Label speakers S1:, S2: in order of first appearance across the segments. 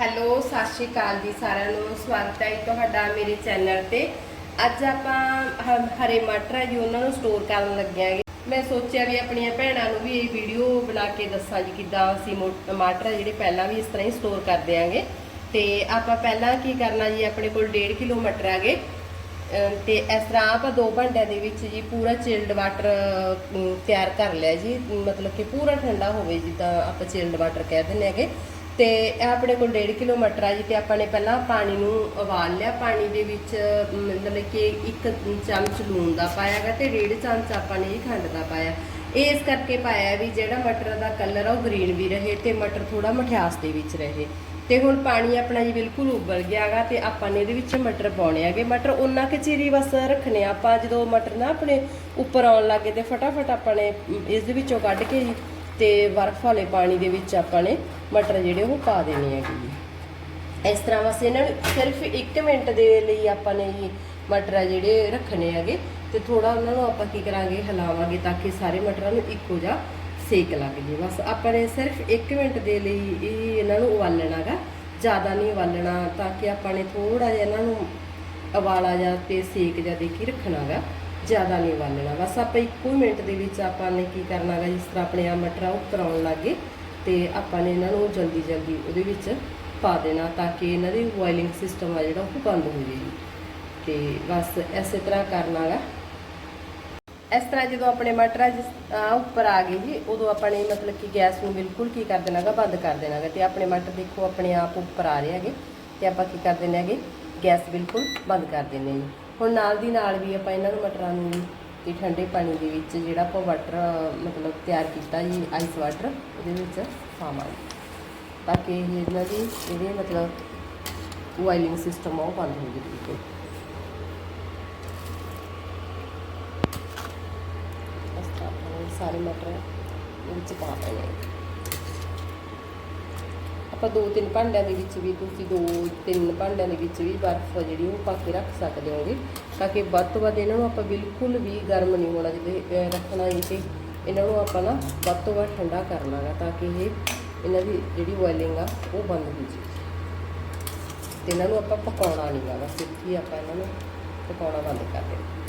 S1: Hello, ਸਤਿ ਸ਼੍ਰੀ ਅਕਾਲ ਜੀ ਸਾਰਿਆਂ ਨੂੰ। ਸਵਾਗਤ ਹੈ ਜੀ ਤੁਹਾਡਾ ਮੇਰੇ ਚੈਨਲ ਤੇ। ਅੱਜ ਆਪਾਂ ਹ- ਹਰੇ ਮਟਰ ਹੈ ਜੀ, ਉਹਨਾਂ ਨੂੰ ਸਟੋਰ ਕਰਨ ਲੱਗਿਆਂਗੇ ਮੈਂ ਸੋਚਿਆ ਵੀ ਆਪਣੀਆਂ ਭੈਣਾਂ ਨੂੰ ਵੀ ਇਹ ਵੀਡੀਓ ਬਣਾ ਕੇ ਦੱਸਾਂ ਜੀ, ਕਿੱਦਾਂ ਅਸੀਂ ਮੋ- ਟਮਾਟਰ ਹੈ ਜਿਹੜੇ ਪਹਿਲਾਂ ਵੀ ਇਸ ਤਰ੍ਹਾਂ ਹੀ ਸਟੋਰ ਕਰ ਦਿਆਂਗੇ ਤੇ ਆਪਾਂ ਪਹਿਲਾਂ ਕੀ ਕਰਨਾ ਜੀ, ਆਪਣੇ ਕੋਲ 1.5 ਕਿਲੋ ਮਟਰ ਆਗੇ ਤੇ ਇਸ ਤਰ੍ਹਾਂ ਆਪਾਂ ਦੋ ਘੰਟਿਆਂ ਦੇ ਵਿੱਚ ਜੀ ਪੂਰਾ ਚਿਲਡ ਵਾਟਰ ਤਿਆਰ ਕਰ ਲਿਆ ਜੀ। ਮਤਲਬ ਕਿ ਪੂਰਾ ਠੰਡਾ ਹੋਵੇ ਜਿੱਦਾਂ ਆਪਾਂ ਚਿਲਡ ਵਾਟਰ ਕਹਿ ਦਿੰਦੇ ਹੈਗੇ। ਤੇ ਇਹ ਆਪਣੇ ਕੋਲ 1.5 ਕਿਲੋ ਮਟਰ ਆ ਜੀ ਤੇ ਆਪਾਂ ਨੇ ਪਹਿਲਾਂ ਪਾਣੀ ਨੂੰ ਉਬਾਲ ਲਿਆ। ਪਾਣੀ ਦੇ ਵਿੱਚ ਮਤਲਬ ਕਿ ਇੱਕ ਚਮਚ ਲੂਣ ਦਾ ਪਾਇਆਗਾ ਤੇ ਡੇਢ ਚਮਚ ਆਪਾਂ ਨੇ ਜੀ ਖੰਡ ਦਾ ਪਾਇਆ। ਇਹ ਇਸ ਕਰਕੇ ਪਾਇਆ ਵੀ ਜਿਹੜਾ ਮਟਰ ਦਾ ਕਲਰ ਆ ਉਹ ਗ੍ਰੀਨ ਵੀ ਰਹੇ ਤੇ ਮਟਰ ਥੋੜਾ ਮਠਿਆਸ ਦੇ ਵਿੱਚ ਰਹੇ। ਤੇ ਹੁਣ ਪਾਣੀ ਆਪਣਾ ਜੀ ਬਿਲਕੁਲ ਉਬਲ ਗਿਆਗਾ ਤੇ ਆਪਾਂ ਨੇ ਇਹਦੇ ਵਿੱਚ ਮਟਰ ਪਾਉਣੇ ਆਗੇ ਮਟਰ ਉਹਨਾਂ ਕੁ ਚਿਰ ਬਸ ਰੱਖਣੇ ਆਪਾਂ ਜਦੋਂ ਮਟਰ ਨਾ ਆਪਣੇ ਉੱਪਰ ਆਉਣ ਲੱਗੇ ਤੇ ਫਟਾਫਟ ਆਪਾਂ ਨੇ ਇਸ ਦੇ ਵਿੱਚੋਂ ਕੱਢ ਕੇ ਜੀ ਤੇ ਬਰਫ਼ ਵਾਲੇ ਪਾਣੀ ਦੇ ਵਿੱਚ ਆਪਾਂ ਨੇ ਮਟਰ ਜਿਹੜੇ ਉਹ ਪਾ ਦੇਣੇ ਹੈਗੇ ਜੀ। ਇਸ ਤਰ੍ਹਾਂ ਬਸ ਇਹਨਾਂ ਨੂੰ ਸਿਰਫ 1 ਮਿੰਟ ਦੇ ਲਈ ਆਪਾਂ ਨੇ ਮਟਰ ਆ ਜਿਹੜੇ ਰੱਖਣੇ ਹੈਗੇ ਤੇ ਥੋੜਾ ਉਹਨਾਂ ਨੂੰ ਆਪਾਂ ਕੀ ਕਰਾਂਗੇ, ਹਿਲਾਵਾਂਗੇ ਤਾਂ ਕਿ ਸਾਰੇ ਮਟਰਾਂ ਨੂੰ ਇੱਕੋ ਜਿਹਾ ਸੇਕ ਲੱਗ ਜੇ। ਬਸ ਆਪਾਂ ਨੇ ਸਿਰਫ 1 ਮਿੰਟ ਦੇ ਲਈ ਇਹ ਇਹਨਾਂ ਨੂੰ ਉਬਾਲਣਾਗਾ ਜ਼ਿਆਦਾ ਨਹੀਂ ਉਬਾਲਣਾ ਤਾਂ ਕਿ ਆਪਾਂ ਨੇ ਥੋੜਾ ਜਿਹਾ ਇਹਨਾਂ ਨੂੰ ਉਬਾਲਾ ਜਾਂ ਤੇ ਸੇਕ ਜਾਂ ਦੇ ਕੇ ਰੱਖਣਾਗਾ ਜ਼ਿਆਦਾ ਨਹੀਂ ਉਬਾਲਣਾ ਬਸ ਆਪਾਂ ਇੱਕੋ ਹੀ ਮਿੰਟ ਦੇ ਵਿੱਚ ਆਪਾਂ ਨੇ ਕੀ ਕਰਨਾ ਕਰਨਾਗਾ ਜਿਸ ਤਰ੍ਹਾਂ ਆਪਣੇ ਆ ਮਟਰਾਂ ਉੱਪਰ ਆਉਣ ਲੱਗੇ, ਤੇ ਆਪਾਂ ਨੇ ਇਹਨਾਂ ਨੂੰ ਜਲਦੀ ਜਲਦੀ ਉਹਦੇ ਵਿੱਚ ਪਾ ਦੇਣਾ ਤਾਂ ਕਿ ਇਹਨਾਂ ਦੀ ਬੋਇਲਿੰਗ ਸਿਸਟਮ ਆ ਜਿਹੜਾ ਉਹ ਬੰਦ ਹੋ ਜਾਏ। ਤੇ ਬਸ ਐਸੇ ਤਰ੍ਹਾਂ ਕਰਨਾ ਕਰਨਾਗਾ ਇਸ ਤਰ੍ਹਾਂ ਜਦੋਂ ਆਪਣੇ ਮਟਰਾਂ ਜਿਸ ਉੱਪਰ ਆ ਗਏ ਜੀ, ਉਦੋਂ ਆਪਾਂ ਨੇ ਮਤਲਬ ਕਿ ਗੈਸ ਨੂੰ ਬਿਲਕੁਲ ਕੀ ਕਰ ਦੇਣਾਗਾ ਬੰਦ ਕਰ ਦੇਣਾਗਾ ਤੇ ਆਪਣੇ ਮਟਰ ਦੇਖੋ, ਆਪਣੇ ਆਪ ਉੱਪਰ ਆ ਰਹੇ ਹੈਗੇ। ਤੇ ਆਪਾਂ ਕੀ ਕਰ ਦਿੰਦੇ ਹੈਗੇ, ਗੈਸ ਬਿਲਕੁਲ ਬੰਦ ਕਰ ਦਿੰਦੇ ਹਾਂ ਜੀ। ਹੁਣ ਨਾਲ ਦੀ ਨਾਲ ਵੀ ਆਪਾਂ ਇਹਨਾਂ ਨੂੰ ਮਟਰਾਂ ਨੂੰ ਤੇ ਠੰਡੇ ਪਾਣੀ ਦੇ ਵਿੱਚ ਜਿਹੜਾ ਆਪਾਂ ਵਾਟਰ ਮਤਲਬ ਤਿਆਰ ਕੀਤਾ ਜੀ ਆਈਸ ਵਾਟਰ ਉਹਦੇ ਵਿੱਚ ਪਾਵਾਂਗੇ। ਤਾਂ ਕਿ ਇਹਨਾਂ ਦੀ ਜਿਹੜੇ ਮਤਲਬ ਬੋਇਲਿੰਗ ਸਿਸਟਮ ਆ, ਉਹ ਬੰਦ ਹੋ ਜਾਵੇ। ਬਿਲਕੁਲ ਸਾਰੇ ਮਟਰ ਇਹਦੇ ਵਿੱਚ ਪਾ ਦੇਣੇ ਆਪਾਂ ਦੋ ਤਿੰਨ ਭਾਂਡਿਆਂ ਦੇ ਵਿੱਚ ਵੀ, ਤੁਸੀਂ ਦੋ ਤਿੰਨ ਭਾਂਡਿਆਂ ਦੇ ਵਿੱਚ ਵੀ ਬਰਫ਼ ਜਿਹੜੀ ਉਹ ਪਾ ਕੇ ਰੱਖ ਸਕਦੇ ਹੋਗੇ, ਤਾਂ ਕਿ ਵੱਧ ਤੋਂ ਵੱਧ ਇਹਨਾਂ ਨੂੰ ਆਪਾਂ ਬਿਲਕੁਲ ਵੀ ਗਰਮ ਨਹੀਂ ਹੋਣਾ ਜਿਹਦੇ ਰੱਖਣਾ ਹੈ ਤੇ ਇਹਨਾਂ ਨੂੰ ਆਪਾਂ ਨਾ ਵੱਧ ਤੋਂ ਵੱਧ ਠੰਡਾ ਕਰਨਾ ਹੈ ਤਾਂ ਕਿ ਇਹ ਇਹਨਾਂ ਦੀ ਜਿਹੜੀ ਬੋਇਲਿੰਗ ਆ, ਉਹ ਬੰਦ ਹੋ ਜਾਵੇ। ਤੇ ਇਹਨਾਂ ਨੂੰ ਆਪਾਂ ਪਕਾਉਣਾ ਨਹੀਂ ਗਾ ਬਸ ਇੱਥੇ ਹੀ ਆਪਾਂ ਇਹਨਾਂ ਨੂੰ ਪਕਾਉਣਾ ਬੰਦ ਕਰ ਦੇਣਾ।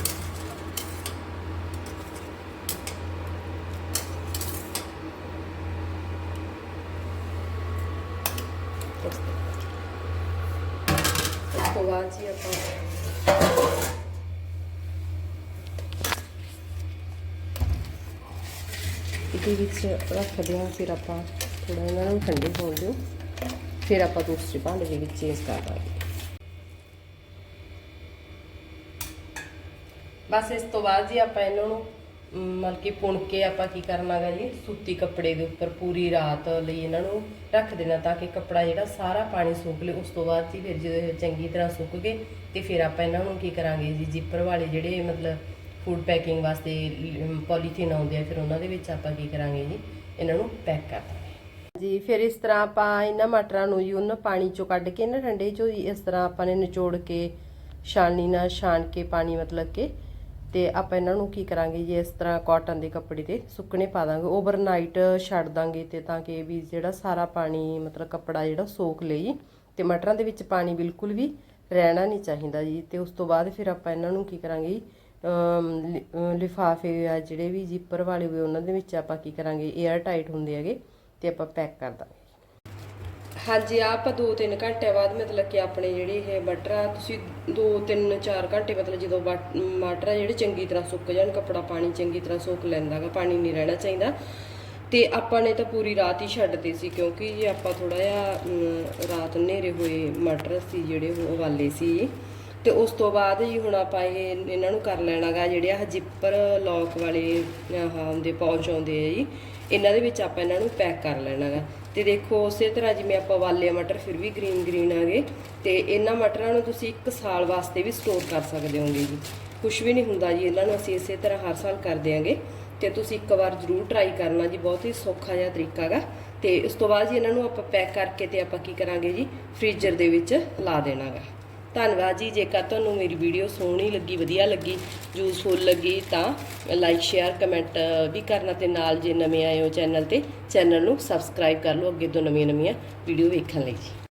S1: ਇਸ ਤੋਂ ਬਾਅਦ ਜੀ ਆਪਾਂ ਇਹਦੇ ਵਿੱਚ ਰੱਖਦੇ ਹਾਂ ਫਿਰ ਆਪਾਂ ਥੋੜਾ ਇਹਨਾਂ ਨੂੰ ਠੰਡੇ ਹੋਣ ਦਿਓ। ਫਿਰ ਆਪਾਂ ਦੂਸਰੇ ਭਾਂਡੇ ਦੇ ਵਿੱਚ ਚੇਂਜ ਕਰ ਦਾਂਗੇ। ਬਸ ਇਸ ਤੋਂ ਬਾਅਦ ਜੀ ਆਪਾਂ ਇਹਨਾਂ ਨੂੰ ਮਤਲਬ ਕਿ ਪੁਣ ਕੇ ਆਪਾਂ ਕੀ ਕਰਨਾਗਾ ਜੀ? ਸੂਤੀ ਕੱਪੜੇ ਦੇ ਉੱਪਰ ਪੂਰੀ ਰਾਤ ਲਈ ਇਹਨਾਂ ਨੂੰ ਰੱਖ ਦੇਣਾ ਤਾਂ ਕਿ ਕੱਪੜਾ ਜਿਹੜਾ ਸਾਰਾ ਪਾਣੀ ਸੁੱਕ ਲੇ, ਉਸ ਤੋਂ ਬਾਅਦ ਜੀ ਫਿਰ ਜਦੋਂ ਇਹ ਚੰਗੀ ਤਰ੍ਹਾਂ ਸੁੱਕ ਗਏ ਤੇ ਫਿਰ ਆਪਾਂ ਇਹਨਾਂ ਨੂੰ ਕੀ ਕਰਾਂਗੇ ਜੀ? ਜਿੱਪਰ ਵਾਲੇ ਜਿਹੜੇ ਮਤਲਬ ਫੂਡ ਪੈਕਿੰਗ ਵਾਸਤੇ ਪੋਲੀਥੀਨ ਆਉਂਦੇ ਆ, ਫਿਰ ਉਹਨਾਂ ਦੇ ਵਿੱਚ ਆਪਾਂ ਕੀ ਕਰਾਂਗੇ ਜੀ? ਇਹਨਾਂ ਨੂੰ ਪੈਕ ਕਰ ਦਾਂਗੇ। ਜੀ, ਫਿਰ ਇਸ ਤਰ੍ਹਾਂ ਆਪਾਂ ਇਹਨਾਂ ਮਟਰਾਂ ਨੂੰ ਜੀ ਉਹਨਾਂ ਪਾਣੀ ਚੋਂ ਕੱਢ ਕੇ ਨਾ ਠੰਡੇ ਚੋਂ ਜੀ ਇਸ ਤਰ੍ਹਾਂ ਆਪਾਂ ਨੇ ਨਿਚੋੜ ਕੇ ਛਾਣਨੀ ਨਾਲ ਛਾਣ ਕੇ ਪਾਣੀ ਮਤਲਬ ਕਿ ਤੇ ਆਪਾਂ ਇਹਨਾਂ ਨੂੰ ਕੀ ਕਰਾਂਗੇ ਜੀ, ਇਸ ਤਰ੍ਹਾਂ ਕਾਟਨ ਦੇ ਕੱਪੜੇ ਤੇ ਸੁੱਕਣੇ ਪਾ ਦਾਂਗੇ ਓਵਰਨਾਈਟ ਛੱਡ ਦਾਂਗੇ ਤੇ ਤਾਂ ਕਿ ਵੀ ਜਿਹੜਾ ਸਾਰਾ ਪਾਣੀ, ਮਤਲਬ ਕੱਪੜਾ ਜਿਹੜਾ ਸੋਖ ਲਈ ਤੇ ਮਟਰਾਂ ਦੇ ਵਿੱਚ ਪਾਣੀ ਬਿਲਕੁਲ ਵੀ ਰਹਿਣਾ ਨਹੀਂ ਚਾਹੀਦਾ ਜੀ। ਤੇ ਉਸ ਤੋਂ ਬਾਅਦ ਫਿਰ ਆਪਾਂ ਇਹਨਾਂ ਨੂੰ ਕੀ ਕਰਾਂਗੇ ਲਿ- ਲਿਫਾਫੇ ਆ ਜਿਹੜੇ ਵੀ ਜਿੱਪਰ ਵਾਲੇ ਹੋਏ, ਉਹਨਾਂ ਦੇ ਵਿੱਚ ਆਪਾਂ ਕੀ ਕਰਾਂਗੇ 에ਅਰ ਟਾਈਟ ਹੁੰਦੇ ਹੈਗੇ, ਤੇ ਆਪਾਂ ਪੈਕ ਕਰ ਦਾਂਗੇ। ਹਾਂਜੀ, ਆਹ ਆਪਾਂ 2-3 ਘੰਟੇ ਬਾਅਦ ਮਤਲਬ ਕਿ ਆਪਣੇ ਜਿਹੜੇ ਇਹ ਮਟਰ ਆ, ਤੁਸੀਂ 2-3-4 ਘੰਟੇ ਮਤਲਬ ਜਦੋਂ ਬਟ- ਮਟਰ ਆ ਜਿਹੜੇ ਚੰਗੀ ਤਰ੍ਹਾਂ ਸੁੱਕ ਜਾਣ, ਕੱਪੜਾ ਪਾਣੀ ਚੰਗੀ ਤਰ੍ਹਾਂ ਸੋਖ ਲੈਂਦਾਗਾ ਪਾਣੀ ਨਹੀਂ ਰਹਿਣਾ ਚਾਹੀਦਾ। ਤੇ ਆਪਾਂ ਨੇ ਤਾਂ ਪੂਰੀ ਰਾਤ ਹੀ ਛੱਡਦੇ ਸੀ, ਕਿਉਂਕਿ ਜੇ ਆਪਾਂ ਥੋੜਾ ਜਿਹਾ ਰਾਤ ਹਨੇਰੇ ਹੋਏ ਮਟਰ ਸੀ ਜਿਹੜੇ ਉਹ ਉਬਾਲੇ ਸੀ। ਤੇ ਉਸ ਤੋਂ ਬਾਅਦ ਜੀ ਹੁਣ ਆਪਾਂ ਇਹ ਇਹਨਾਂ ਨੂੰ ਕਰ ਲੈਣਾਗਾ ਜਿਹੜੇ ਆਹ ਜਿੱਪਰ ਲੌਕ ਵਾਲੇ, ਆਹ ਹੁੰਦੇ ਪੌਂਚ ਆਉਂਦੇ ਆ ਜੀ, ਇਹਨਾਂ ਦੇ ਵਿੱਚ ਆਪਾਂ ਇਹਨਾਂ ਨੂੰ ਪੈਕ ਕਰ ਲੈਣਾਗਾ ਤੇ ਦੇਖੋ ਉਸੇ ਤਰ੍ਹਾਂ ਜਿਵੇਂ ਆਪਾਂ ਵਾਲੇ ਮਟਰ, ਫਿਰ ਵੀ ਗ੍ਰੀਨ ਗ੍ਰੀਨ ਆਗੇ ਤੇ ਇਹਨਾਂ ਮਟਰਾਂ ਨੂੰ ਤੁਸੀਂ 1 ਸਾਲ ਵਾਸਤੇ ਵੀ ਸਟੋਰ ਕਰ ਸਕਦੇ ਹੋਗੇ ਜੀ। ਕੁਝ ਵੀ ਨਹੀਂ ਹੁੰਦਾ ਜੀ, ਇਹਨਾਂ ਨੂੰ ਅਸੀਂ ਇਸੇ ਤਰ੍ਹਾਂ ਹਰ ਸਾਲ ਕਰ ਦਿਆਂਗੇ ਤੇ ਤੁਸੀਂ ਇੱਕ ਵਾਰ ਜ਼ਰੂਰ ਟਰਾਈ ਕਰਨਾ ਜੀ, ਬਹੁਤ ਹੀ ਸੌਖਾ ਜਿਹਾ ਤਰੀਕਾ ਹੈਗਾ। ਤੇ ਇਸ ਤੋਂ ਬਾਅਦ ਜੀ ਇਹਨਾਂ ਨੂੰ ਆਪਾਂ ਪੈਕ ਕਰਕੇ ਤੇ ਆਪਾਂ ਕੀ ਕਰਾਂਗੇ ਜੀ ਫ੍ਰੀਜ਼ਰ ਦੇ ਵਿੱਚ ਲਾ ਦੇਣਾਗਾ ਧੰਨਵਾਦ ਜੀ, ਜੇਕਰ ਤੁਹਾਨੂੰ ਮੇਰੀ ਵੀਡੀਓ ਸੋਹਣੀ ਲੱਗੀ, ਵਧੀਆ ਲੱਗੀ ਯੂਜ਼ਫੁਲ ਲੱਗੀ, ਤਾਂ ਲਾਈਕ ਸ਼ੇਅਰ ਕਮੈਂਟ ਵੀ ਕਰਨਾ ਤੇ ਨਾਲ ਜੇ ਨਵੇਂ ਆਏ ਹੋ ਚੈਨਲ ਤੇ ਚੈਨਲ ਨੂੰ ਸਬਸਕ੍ਰਾਈਬ ਕਰ ਲਓ, ਅੱਗੇ ਤੋਂ ਨਵੀਆਂ ਨਵੀਆਂ ਵੀਡੀਓ ਵੇਖਣ ਲਈ ਜੀ।